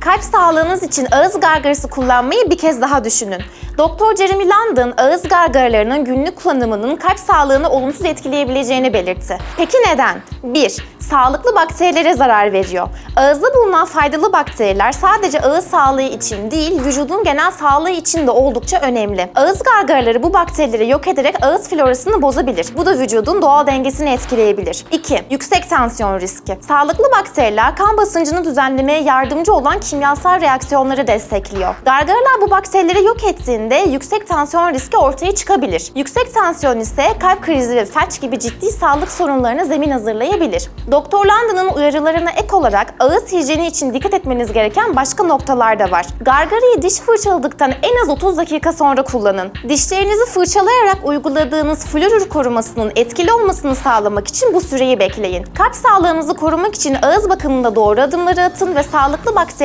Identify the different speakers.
Speaker 1: Kalp sağlığınız için ağız gargarası kullanmayı bir kez daha düşünün. Doktor Jeremy London ağız gargaralarının günlük kullanımının kalp sağlığını olumsuz etkileyebileceğini belirtti. Peki neden? 1. Sağlıklı bakterilere zarar veriyor. Ağızda bulunan faydalı bakteriler sadece ağız sağlığı için değil, vücudun genel sağlığı için de oldukça önemli. Ağız gargaraları bu bakterileri yok ederek ağız florasını bozabilir. Bu da vücudun doğal dengesini etkileyebilir. 2. Yüksek tansiyon riski. Sağlıklı bakteriler kan basıncını düzenlemeye yardımcı olan kimyasal reaksiyonları destekliyor. Gargaralar bu bakterileri yok ettiğinde yüksek tansiyon riski ortaya çıkabilir. Yüksek tansiyon ise kalp krizi ve felç gibi ciddi sağlık sorunlarına zemin hazırlayabilir. Doktor London'ın uyarılarına ek olarak ağız hijyeni için dikkat etmeniz gereken başka noktalar da var. Gargarayı diş fırçaladıktan en az 30 dakika sonra kullanın. Dişlerinizi fırçalayarak uyguladığınız florür korumasının etkili olmasını sağlamak için bu süreyi bekleyin. Kalp sağlığınızı korumak için ağız bakımında doğru adımları atın ve sağlıklı bakterileri